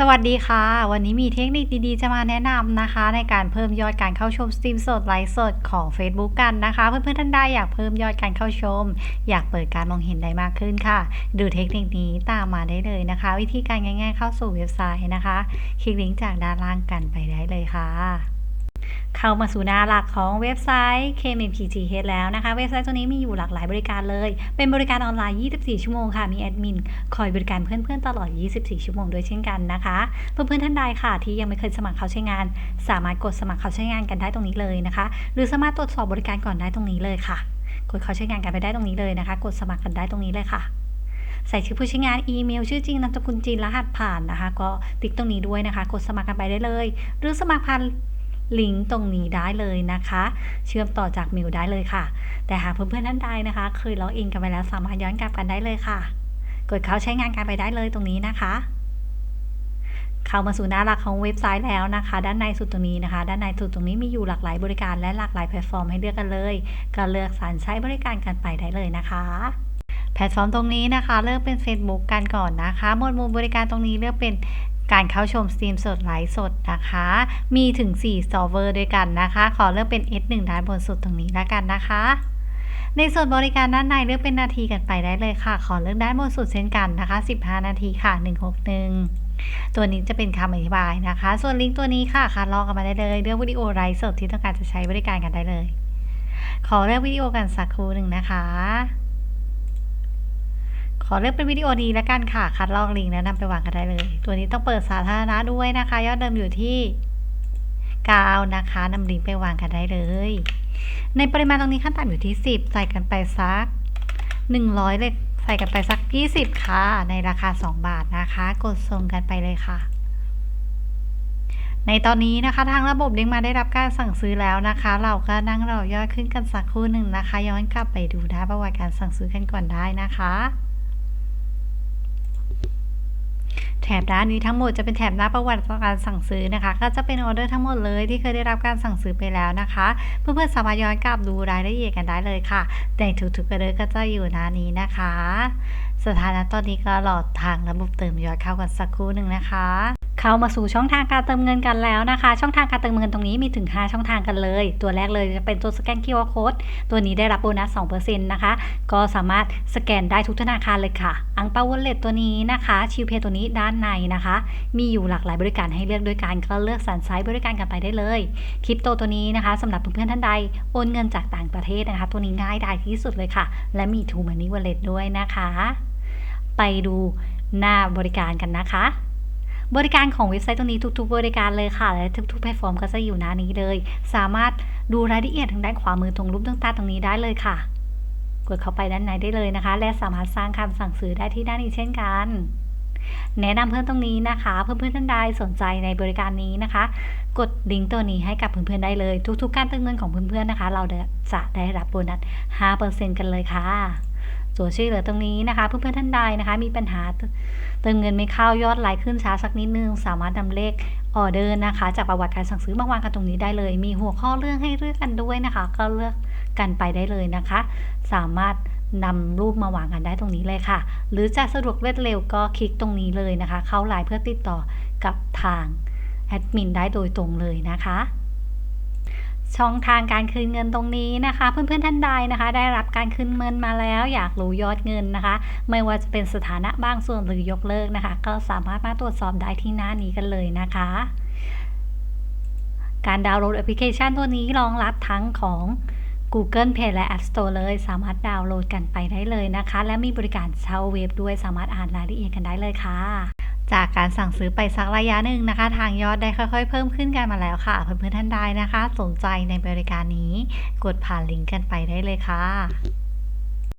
สวัสดีค่ะ วันนี้มีเทคนิคดีๆ จะมาแนะนำนะคะ ในการเพิ่มยอดการเข้าชมสตรีมสดไลฟ์สดของ Facebook กันนะคะ เพื่อนๆท่านใดอยากเพิ่มยอดการเข้าชม อยากเปิดการมองเห็นได้มากขึ้นค่ะ ดูเทคนิคนี้ตามมาได้เลยนะคะ วิธีการง่าย ๆ เข้าสู่เว็บไซต์นะคะ คลิกลิงก์จากด้านล่างกันไปได้เลยค่ะ เข้ามาสู่หน้าหลักของเว็บไซต์ KMPTH แล้วนะคะ เว็บไซต์ตัวนี้มีอยู่หลากหลายบริการเลย เป็นบริการออนไลน์ 24 ชั่วโมงค่ะ มีแอดมินคอยบริการเพื่อนๆ ตลอด 24 ชั่วโมงด้วยเช่นกันนะคะ เพื่อนๆท่านใดค่ะ ที่ยังไม่เคยสมัครเข้าใช้งาน สามารถกดสมัครเข้าใช้งานกันได้ตรงนี้เลยนะคะ หรือสามารถตรวจสอบบริการก่อนได้ตรงนี้เลยค่ะ กดเข้าใช้งานกันไปได้ตรงนี้เลยนะคะ กดสมัครกันได้ตรงนี้เลยค่ะใส่ชื่อผู้ใช้งานอีเมลชื่อจริงนามสกุลจริงรหัสผ่านนะคะ ก็ติ๊กตรงนี้ด้วยนะคะ กดสมัครกันไปได้เลย หรือสมัครผ่าน ลิงก์ตรงนี้ได้เลยนะคะ เชื่อมต่อจากมิวได้เลยค่ะ แต่หากเพื่อนๆท่านใดนะคะ เคยล็อกอินกันไปแล้วสามารถย้อนกลับกันได้เลยค่ะ กดเข้าใช้งานกันไปได้เลยตรงนี้นะคะ เข้ามาสู่หน้าหลักของเว็บไซต์แล้วนะคะ ด้านในสุดตรงนี้นะคะ ด้านในสุดตรงนี้มีอยู่หลากหลายบริการและหลากหลายแพลตฟอร์มให้เลือกกันเลย ก็เลือกสรรใช้บริการกันไปได้เลยนะคะแพลตฟอร์มตรงนี้นะคะ เลือกเป็น Facebook กันก่อนนะคะ หมวดหมู่บริการตรงนี้เลือกเป็น การเข้าชมสตรีมสดไลฟ์สดนะคะ มีถึง 4 s e r v e r ด้วยกันนะคะ ขอเลือกเป็น S1 ด้านบนสุดตรงนี้แล้วกันนะคะ ในส่วนบริการด้านในเลือกเป็นนาทีกันไปได้เลยค่ะ ขอเลือกด้านบนสุดเช่นกันนะคะ 15 นาทีค่ะ 161ตัวนี้จะเป็นคำอธิบายนะคะ ส่วนลิงก์ตัวนี้ค่ะคัดลอกกันมาได้เลยเลือกวิดีโอไลฟ์สดที่ต้องการจะใช้บริการกันได้เลย ขอเลือกวิดีโอกันสักครู่หนึ่งนะคะ ขอเลือกเป็นวิดีโอดีแล้วกันค่ะ คัดลอกลิงก์แล้วนำไปวางกันได้เลย ตัวนี้ต้องเปิดสาธารณะด้วยนะคะ ยอดเดิมอยู่ที่9นะคะนำลิงก์ไปวางกันได้เลย ในปริมาณตรงนี้ขั้นต่ำอยู่ที่ 10 ใส่กันไปสัก 100 เลยใส่กันไปสัก 20 ค่ะ ในราคา 2 บาทนะคะ กดส่งกันไปเลยค่ะในตอนนี้นะคะทางระบบเด้งมาได้รับการสั่งซื้อแล้วนะคะ เราก็นั่งรอยอดขึ้นกันสักครู่หนึ่งนะคะ ย้อนกลับไปดูได้ประวัติการสั่งซื้อกันก่อนได้นะคะ แถบด้านนี้ทั้งหมดจะเป็นแถบหน้าประวัติการสั่งซื้อนะคะ ก็จะเป็นออเดอร์ทั้งหมดเลยที่เคยได้รับการสั่งซื้อไปแล้วนะคะ เพื่อนๆสามารถย้อนกลับดูรายละเอียดกันได้เลยค่ะในทุกๆออเดอร์ก็จะอยู่หน้านี้นะคะสถานะตอนนี้ก็หลอดทางระบบเติมยอดเข้ากันสักครู่หนึ่งนะคะ เข้ามาสู่ช่องทางการเติมเงินกันแล้วนะคะ ช่องทางการเติมเงินตรงนี้มีถึง 5 ช่องทางกันเลย ตัวแรกเลยจะเป็นตัวสแกน QR Code ตัวนี้ได้รับโบนัส2%นะคะ ก็สามารถสแกนได้ทุกธนาคารเลยค่ะ อังเปาวอลเล็ตตัวนี้นะคะ ชิวเพย์ตัวนี้ด้านในนะคะ มีอยู่หลากหลายบริการให้เลือกด้วยกันก็เลือกสรรไซส์บริการกันไปได้เลย คริปโตตัวนี้นะคะสำหรับเพื่อนๆท่านใดโอนเงินจากต่างประเทศนะคะ ตัวนี้ง่ายดายที่สุดเลยค่ะ และมี True Money Wallet ด้วยนะคะ ไปดูหน้าบริการกันนะคะ บริการของเว็บไซต์ตรงนี้ทุก ๆ บริการเลยค่ะ และทุกๆแพลตฟอร์มก็จะอยู่หน้านี้เลย สามารถดูรายละเอียดทางด้านขวามือตรงรูปต่างๆตรงนี้ได้เลยค่ะ กดเข้าไปด้านในได้เลยนะคะ และสามารถสร้างคำสั่งซื้อได้ที่ด้านนี้เช่นกันแนะนำเพื่อนตรงนี้นะคะ เพื่อนๆท่านใดสนใจในบริการนี้นะคะ กดลิงก์ตัวนี้ให้กับเพื่อนๆได้เลย ทุกๆ การเติมเงินของเพื่อนๆนะคะ เราจะได้รับโบนัส 5%กันเลยค่ะ ส่วนช่วยเหลือตรงนี้นะคะ เพื่อนๆท่านใดนะคะ มีปัญหาเติมเงินไม่เข้ายอดไลค์ขึ้นช้าสักนิดนึง สามารถนำเลขออเดอร์นะคะ จากประวัติการสั่งซื้อมาวางกันตรงนี้ได้เลย มีหัวข้อเรื่องให้เลือกกันด้วยนะคะ ก็เลือกกันไปได้เลยนะคะ สามารถนำรูปมาวางกันได้ตรงนี้เลยค่ะ หรือจะสะดวกรวดเร็วก็คลิกตรงนี้เลยนะคะ เข้าไลน์เพื่อติดต่อกับทางแอดมินได้โดยตรงเลยนะคะ ช่องทางการคืนเงินตรงนี้นะคะ เพื่อนๆท่านใดนะคะ ได้รับการคืนเงินมาแล้ว อยากรู้ยอดเงินนะคะ ไม่ว่าจะเป็นสถานะบางส่วนหรือยกเลิกนะคะ ก็สามารถมาตรวจสอบได้ที่หน้านี้กันเลยนะคะการดาวน์โหลดแอปพลิเคชันตัวนี้รองรับทั้งของ Google Play และ App Store เลย สามารถดาวน์โหลดกันไปได้เลยนะคะ และมีบริการเช่าเว็บด้วยสามารถอ่านรายละเอียดกันได้เลยค่ะ จากการสั่งซื้อไปสักระยะหนึ่งนะคะ ทางยอดได้ค่อยๆ เพิ่มขึ้นกันมาแล้วค่ะ เพื่อนๆท่านใดนะคะ สนใจในบริการนี้ กดผ่านลิงก์กันไปได้เลยค่ะ